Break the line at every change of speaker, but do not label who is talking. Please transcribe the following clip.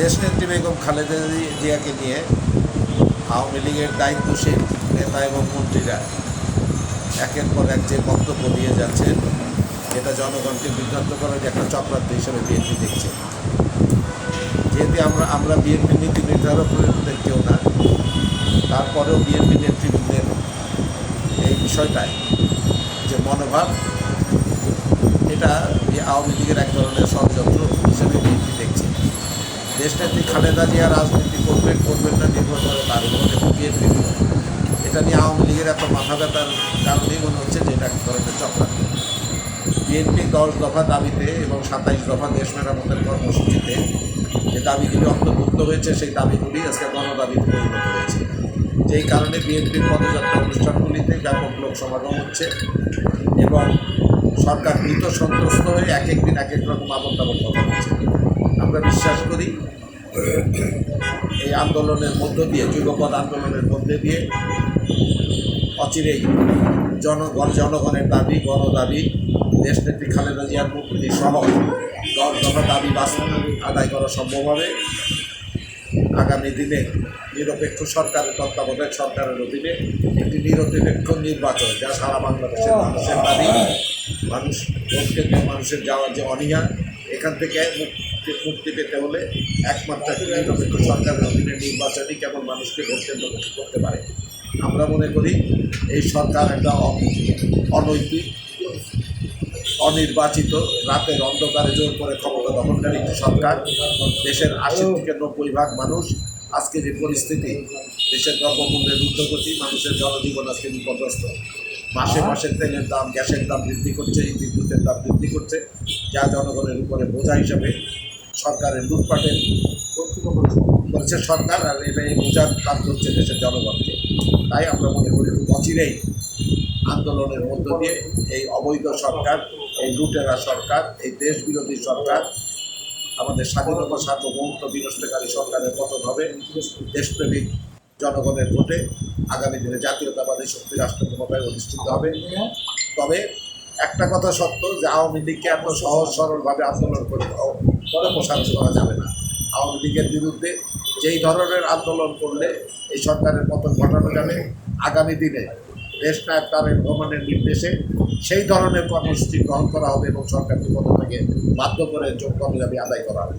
দেশনেত্রী বেগম খালেদা জিয়াকে নিয়ে আওয়ামী লীগের দায়িত্বশীল নেতা এবং মন্ত্রীরা একের পর এক যে বক্তব্য দিয়ে যাচ্ছেন, এটা জনগণকে বিভ্রান্ত করার একটা চক্রান্ত হিসেবে বিএনপি দেখছে। যেহেতু আমরা আমরা বিএনপি নীতি নির্ধারকদের কেউ না, তারপরেও বিএনপি নেতৃবৃন্দের এই বিষয়টায় যে মনোভাব, এটা আওয়ামী লীগের এক ধরনের ষড়যন্ত্র হিসেবে বিএনপি দেখছে। দেশনেত্রী খালেদা জিয়া রাজনীতি করবেন করবেন না নির্ভর করে তার উপর বিএনপি এটা নিয়ে আওয়ামী লীগের এত মাথা ব্যথার কারণেই মনে হচ্ছে যে এটা এক ধরনের চক্রান্ত। বিএনপি দশ দফা দাবিতে এবং সাতাইশ দফা দেশ মেরামতের কর্মসূচিতে যে দাবিগুলি অন্তর্ভুক্ত হয়েছে, সেই দাবিগুলি আজকে গণদাবিতে পরিণত হয়েছে। যেই কারণে বিএনপির পদযাত্রা অনুষ্ঠানগুলিতে ব্যাপক লোক সমাগম হচ্ছে এবং সরকার মৃত সন্ত্রস্ত হয়ে এক এক দিন এক এক রকম আবল তাবল কথা বলছে আমরা বিশ্বাস করি, এই আন্দোলনের মধ্য দিয়ে, যুগপৎ আন্দোলনের মধ্যে দিয়ে অচিরেই জনগণ, জনগণের দাবি, গণদাবি, দেশনেত্রী খালেদা জিয়ার মুক্তি সহ দফা দাবি বাস্তব আদায় করা সম্ভব হবে। আগামী দিনে নিরপেক্ষ সরকারের তত্ত্বাবধায়ক সরকারের অধীনে একটি নিরপেক্ষ নির্বাচন, যা সারা বাংলাদেশের মানুষের দাবি। মানুষ কেন্দ্রে মানুষের যাওয়ার যে অনীহা, এখান থেকে মুক্তি মুক্তি পেতে হলে একমাত্র নিরপেক্ষ সরকারের অধীনে নির্বাচনই কেবল মানুষকে ভোট কেন্দ্রমুখী করতে পারে। আমরা মনে করি এই সরকার একটা অনৈতিক, অনির্বাচিত, রাতের অন্ধকারে জোর করে ক্ষমতা দখলকারী সরকার। দেশের আশি থেকে নব্বই ভাগ মানুষ আজকে যে পরিস্থিতি, দেশের দ্রব্যমূল্যের ঊর্ধ্বগতি, মানুষের জনজীবন আজকে বিপর্যস্ত। মাসে মাসে তেলের দাম গ্যাসের দাম বৃদ্ধি করছে এই বিদ্যুতের দাম বৃদ্ধি করছে যা জনগণের উপরে বোঝা হিসাবে সরকারের লুটপাটের করছে সরকার আর এটা এই বোঝার প্রাপ্ত হচ্ছে দেশের জনগণকে। তাই আমরা মনে করি খুব অচিরেই আন্দোলনের মধ্য দিয়ে এই অবৈধ সরকার এই লুটেরা সরকার এই দেশ বিরোধী সরকার আমাদের স্বাধীনতা সার্বভৌমত্ব বিনষ্টকারী সরকারের পতন হবে। দেশপ্রেমিক জনগণের ভোটে আগামী দিনে জাতীয়তাবাদী শক্তি রাষ্ট্র ক্ষমতায় অধিষ্ঠিত হবে। তবে একটা কথা সত্য যে আওয়ামী লীগকে এত সহজ সরলভাবে আন্দোলন করে করে প্রশান্ত করা যাবে না। আওয়ামী লীগের বিরুদ্ধে যেই ধরনের আন্দোলন করলে এই সরকারের পতন ঘটানো যাবে, আগামী দিনে দেশ নায়ক তারেক রহমানের নির্দেশে সেই ধরনের কর্মসূচি গ্রহণ করা হবে এবং সরকারকে পদ থেকে বাধ্য করে যোগ্য দাবি আদায় করা হবে।